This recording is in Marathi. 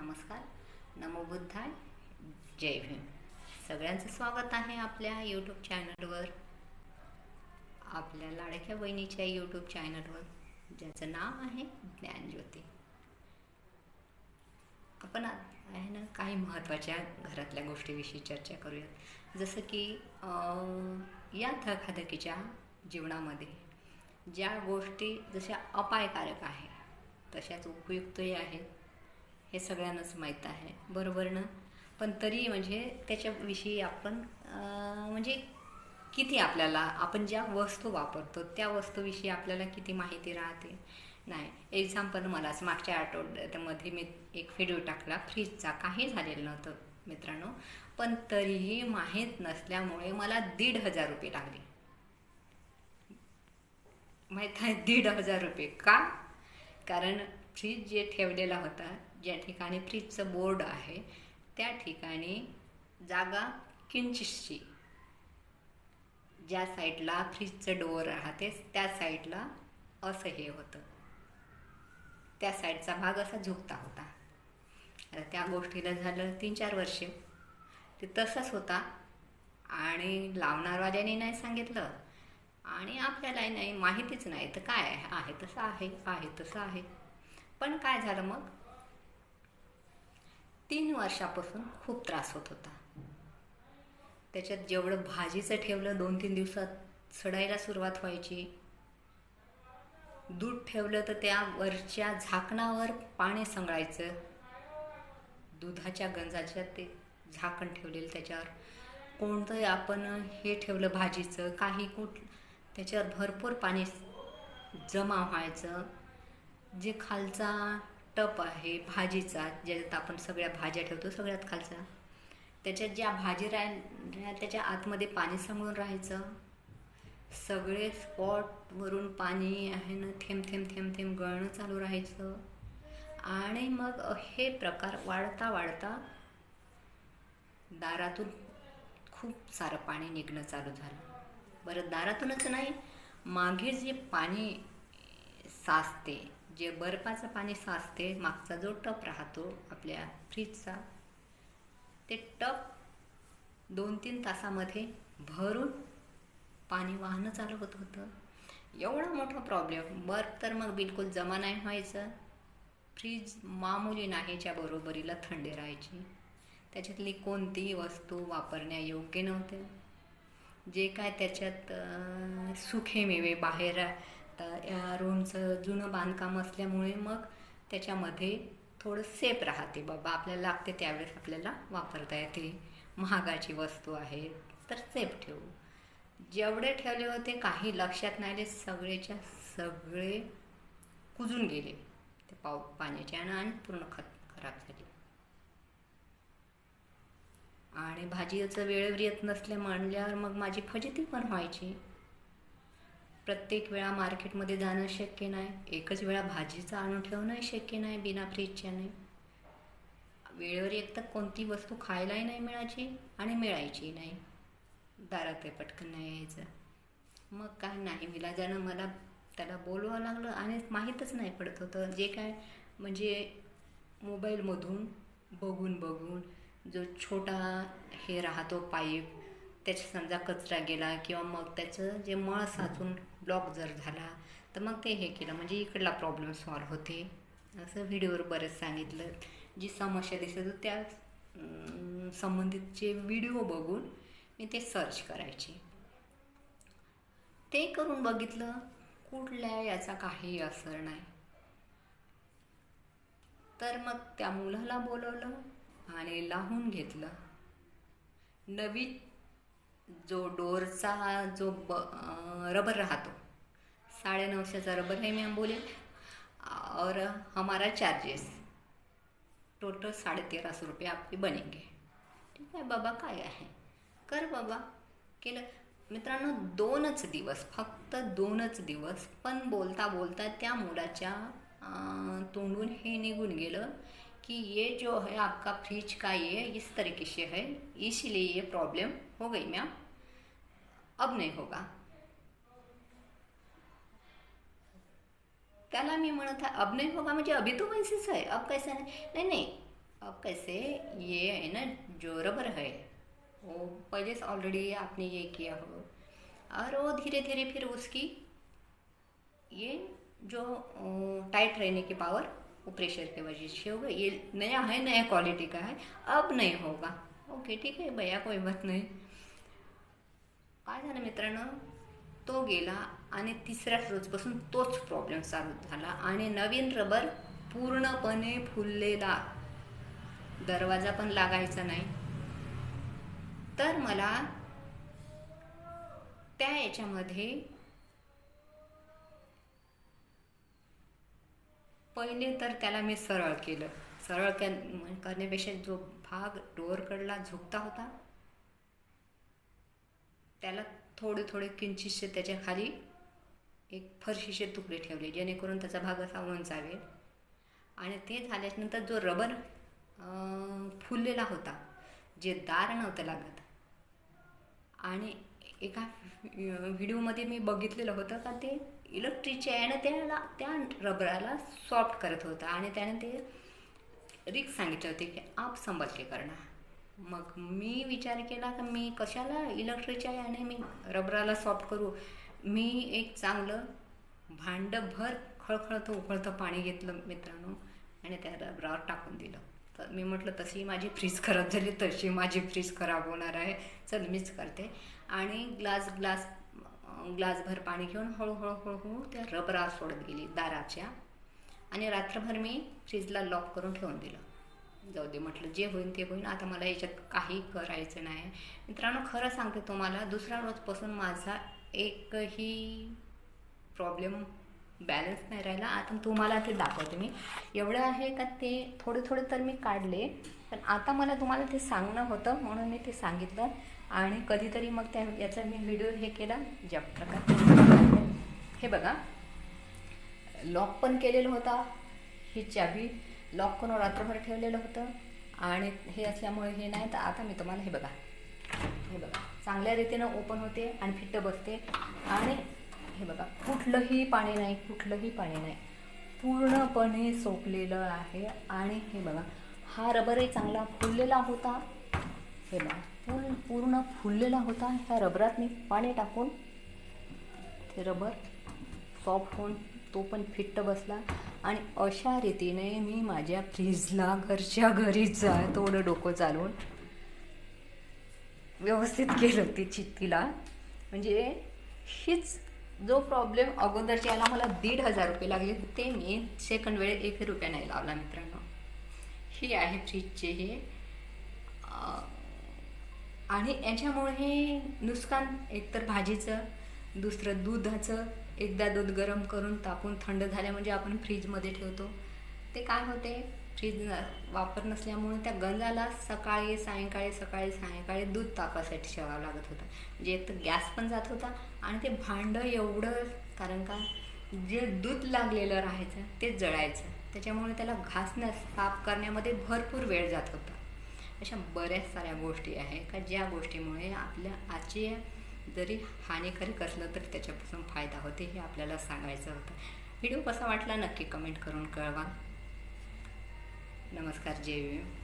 नमस्कार. नमो बुद्धाय. जय भीम. सगळ्यांचं स्वागत आहे आपल्या यूट्यूब चॅनलवर आपल्या लाडक्या बहिणीच्या यूट्यूब चॅनलवर ज्याचं नाव आहे ज्ञानज्योती. आपण आहे ना काही महत्त्वाच्या घरातल्या गोष्टीविषयी चर्चा करूयात. जसं की या धकाधकीच्या जीवनामध्ये ज्या गोष्टी जशा अपायकारक आहे तशाच उपयुक्तही आहेत. हे सगळ्यांनाच माहीत आहे. बरोबर ना? पण तरी म्हणजे त्याच्याविषयी आपण म्हणजे किती आपल्याला आपण ज्या वस्तू वापरतो त्या वस्तूविषयी आपल्याला किती माहिती राहते? नाही. एक्झाम्पल मलाच मागच्या आठवड्यामध्ये मी एक व्हिडिओ टाकला. फ्रीजचा काही झालेलं नव्हतं मित्रांनो. पण तरीही माहीत नसल्यामुळे मला दीड हजार रुपये लागले. माहीत आहे? दीड हजार रुपये. का? कारण फ्रीज जे ठेवलेला होता ज्या ठिकाणी फ्रीजचं बोर्ड आहे त्या ठिकाणी जागा किंचितशी. ज्या साईडला फ्रीजचं डोअर राहते त्या साईडला असं हे होतं. त्या साईडचा भाग असा झुकता होता. आता त्या गोष्टीला झालं तीन चार वर्षे. ते तसंच होता. आणि लावणारवाल्याने नाही सांगितलं. आणि आपल्यालाही नाही माहितीच नाही. तर काय आहे? आहे तसं आहे आहे तसं आहे. पण काय झालं मग? तीन वर्षापासून खूप त्रास होत होता. त्याच्यात जेवढं भाजीचं ठेवलं दोन तीन दिवसात सडायला सुरुवात व्हायची. दूध ठेवलं तर त्या वरच्या झाकणावर पाणी संगळायचं. दुधाच्या गंजाच्या ते झाकण ठेवलेलं त्याच्यावर. कोणतं आपण हे ठेवलं भाजीचं काही कुठ त्याच्यावर भरपूर पाणी जमा व्हायचं. जे खालचा टप आहे भाजीचा ज्याच्यात आपण सगळ्या भाज्या ठेवतो सगळ्यात खालचा. त्याच्यात ज्या भाजी राहिल्या त्याच्या आतमध्ये पाणी सांगून राहायचं. सगळे स्पॉटवरून पाणी आहे ना थेंब थेंब थेंब थेंब गळणं चालू राहायचं. आणि मग हे प्रकार वाढता वाढता दारातून खूप सारं पाणी निघणं चालू झालं. बरं दारातूनच नाही मागे जे पाणी साचते जे बर्फाचं पाणी साचते मागचा जो टप राहतो आपल्या फ्रीजचा ते टप दोन तीन तासामध्ये भरून पाणी वाहनं चालू होत होतं. एवढा मोठा प्रॉब्लेम बर्फ तर मग बिलकुल जमा नाही व्हायचं. फ्रीज मामुली नाहीच्या बरोबरीला थंडी राहायची. त्याच्यातली कोणतीही वस्तू वापरण्यायोग्य नव्हते जे काय त्याच्यात सुखे मेवे बाहेर आता या रूमचं जुनं बांधकाम असल्यामुळे मग त्याच्यामध्ये थोडं सेफ राहते बाबा. आपल्याला लागते त्यावेळेस आपल्याला वापरता येते. महागाची वस्तू आहे तर सेफ ठेवू. जेवढे ठेवले होते काही लक्षात नाही आले सगळेच्या सगळे कुजून गेले. ते पाव पाण्याचे आणि आणि पूर्ण खत खराब झाले. आणि भाजीचं वेळेवर येत नसल्या म्हणल्यावर मग माझी फजिती पण व्हायची. प्रत्येक वेळा मार्केटमध्ये जाणं शक्य नाही. एकच वेळा भाजीचं आणून ठेवणं शक्य नाही बिना फ्रीजच्याने. वेळेवर एक तर कोणती वस्तू खायलाही नाही मिळायची आणि मिळायची नाही. दारात ते पटकन नाही यायचं. मग काय नाही विलाजानं मला त्याला बोलवावं लागलं आणि माहीतच नाही पडत होतं. जे काय म्हणजे मोबाईलमधून बघून बघून जो छोटा हे राहतो पाईप त्याच्या समजा कचरा गेला किंवा मग त्याचं जे मळ साचून ब्लॉक जर झाला तर मग ते हे केलं. म्हणजे इकडला प्रॉब्लेम सॉल्व होते. असं व्हिडिओवर बरेच सांगितलं. जी समस्या दिसत होती त्या संबंधितचे व्हिडिओ बघून मी ते सर्च करायचे. ते करून बघितलं. कुठल्या याचा काही असर नाही. तर मग त्या मुलाला बोलवलं आणि लावून घेतलं. नवीन जो डोरचा जो ब रबर राहतो. साढ़े नौ सौ रबर है मैम बोले और हमारा चार्जेस टोटल साढ़े तेरह सौ रुपये आपके बनेंगे. ठीक आहे बाबा काय आहे? कर बाबा. केलं. मित्रांनो दोनच दिवस फक्त दोनच दिवस पण बोलता बोलता त्या मुलाच्या तोंडून हे निघून गेलं कि ये जो है आपका फ्रिज का ये इस तरीके से है इसलिए ये प्रॉब्लम हो गई मैम अब नहीं होगा। त्याला मी म्हणत आहे अब नाही होगा म्हणजे अभी तो वैसेच आहे अब कैसा नाही नाही नाही, अब कैसे, ये है ना, जो रबर है, वो पहले से ऑलरेडी आपने ये किया हो और वो धीरे धीरे फिर उसकी, ये जो टाइट रहने की पावर वो प्रेशर की वजह से होगा ये नया है, नया क्वालिटी का है, अब नहीं होगा। ओके ठीक है, भैया, कोई बात नाही। काय झालं मित्रांनो? तो गेला आणि तिसऱ्याच रोजपासून तोच प्रॉब्लेम चालू झाला आणि नवीन रबर पूर्णपणे फुललेला. दरवाजा पण लागायचा नाही. तर मला त्या याच्यामध्ये पहिले तर त्याला मी सरळ केलं. सरळ के- करण्यापेक्षा जो भाग डोअरकडला झुकता होता त्याला थोडे थोडे किंचितसे त्याच्याखाली एक फरशीचे तुकडे ठेवले जेणेकरून त्याचा भाग असा उंचावेल. आणि ते झाल्यानंतर जो रबर फुललेला होता जे दार नव्हतं लागत. आणि एका व्हिडिओमध्ये मी बघितलेलं होतं का ते इलेक्ट्रिकच्या यानं त्याला त्या रबराला सॉफ्ट करत होता. आणि त्याने ते रिक्स सांगितले होते की आप संभल के करणार मग मी विचार केला का मी कशाला इलेक्ट्रिकच्या याने मी रबराला सॉफ्ट करू? मी एक चांगलं भांडभर खळखळतं उकळतं पाणी घेतलं मित्रांनो आणि त्या रबरावर टाकून दिलं. तर मी म्हटलं तशी माझी फ्रीज खराब झाली तशी माझी फ्रीज खराब होणार आहे. चल मीच करते. आणि ग्लास ग्लास ग्लासभर पाणी घेऊन हळूहळू हळूहळू त्या रबरावर सोडत गेली दाराच्या. आणि रात्रभर मी फ्रीजला लॉक करून ठेवून दिलं. जाऊ दे म्हटलं जे होईल ते होईल आता मला याच्यात काही करायचं नाही. मित्रांनो खरं सांगते तुम्हाला दुसऱ्या रोजपासून माझा एकही प्रॉब्लेम बॅलन्स नाही राहिला. आता तुम्हाला ते दाखवते मी. एवढं आहे का ते थोडे थोडे तर मी काढले. पण आता मला तुम्हाला ते सांगणं होतं म्हणून मी ते सांगितलं. आणि कधीतरी मग त्या याचा मी व्हिडिओ हे केला. ज्या प्रकारे हे बघा. लॉक पण केलेलं होता. ही चाबी. लॉक करून रात्रभर ठेवलेलं होतं. आणि हे असल्यामुळे हे नाही तर आता मी तुम्हाला हे बघा. हे बघा. चांगल्या रीतीनं ओपन होते आणि फिट्ट बसते. आणि हे बघा कुठलंही पाणी नाही कुठलंही पाणी नाही. पूर्णपणे सोकलेलं आहे. आणि हे बघा हा रबरही चांगला फुललेला होता. हे बघा पूर्ण पूर्ण फुललेला होता. ह्या रबरात मी पाणी टाकून ते रबर सॉफ्ट होऊन तो पण फिट्ट बसला. आणि अशा रीतीने मी माझ्या फ्रीजला घरच्या घरीच आहे थोडं डोकं चालवून व्यवस्थित केलं ती चित्तीला. म्हणजे हीच जो प्रॉब्लेम अगोदरच्या याला मला दीड हजार रुपये लागले ते मी सेकंड वेळेत एक रुपया नाही लावला मित्रांनो. ही आहे फ्रीजचे हे. आणि याच्यामुळे हे नुकसान एकतर भाजीचं दुसरं दुधाचं एकदा दूध गरम करून तापून थंड झाल्या म्हणजे आपण फ्रीजमध्ये ठेवतो. ते काय होते? फ्रीज न- वापर नसल्यामुळे त्या गंजाला सकाळी सायंकाळी सकाळी सायंकाळी दूध तापासाठी ठेवावं लागत होतं. म्हणजे एक तर गॅस पण जात होता आणि ते भांडं एवढं कारण का जे दूध लागलेलं राहायचं ते जळायचं. त्याच्यामुळे त्याला घासण्यास साफ करण्यामध्ये भरपूर वेळ जात होता. अशा बऱ्याच साऱ्या गोष्टी आहे का? ज्या गोष्टीमुळे आपल्या आजची जरी हानिकारक असलं तरी त्याच्यापासून फायदा होते हे आपल्याला सांगायचं होतं. व्हिडिओ कसा वाटला नक्की कमेंट करून कळवा. नमस्कार जय भीम.